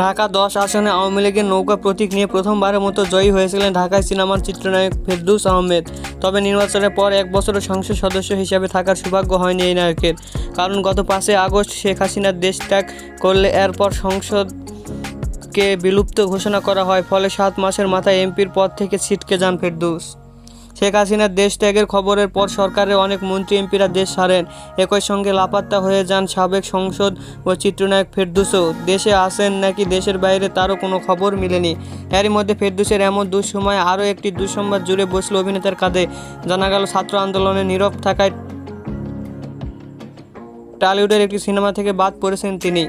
ঢাকা দশ আসনে আওয়ামী লীগের নৌকা প্রতীক নিয়ে প্রথমবারের মতো জয়ী হয়েছিলেন ঢাকায় সিনেমার চিত্রনায়ক ফেরদৌস আহমেদ। তবে নির্বাচনের পর এক বছরও সংসদ সদস্য হিসেবে থাকার সৌভাগ্য হয়নি এই নায়কের। কারণ গত পাঁচই আগস্ট শেখ হাসিনার দেশ ত্যাগ করলে এরপর সংসদকে বিলুপ্ত ঘোষণা করা হয়, ফলে সাত মাসের মাথায় এমপির পদ থেকে ছিটকে যান ফেরদৌস। শেখ হাসিনার দেশ ত্যাগের খবরের পর সরকারের অনেক মন্ত্রী এমপিরা দেশ ছাড়েন একই সঙ্গে লাপাত্তা হয়ে যান সাবেক সংসদ ও চিত্রনায়ক ফেরদুসও। দেশে আসেন নাকি দেশের বাইরে তারও কোনো খবর মিলেনি। এরই মধ্যে ফেরদুসের এমন দুঃসময় আরও একটি দুঃসংবাদ জুড়ে বসল অভিনেতার কাঁধে। জানা গেল, ছাত্র আন্দোলনে নীরব থাকায় টালিউডের একটি সিনেমা থেকে বাদ পড়েছেন তিনি।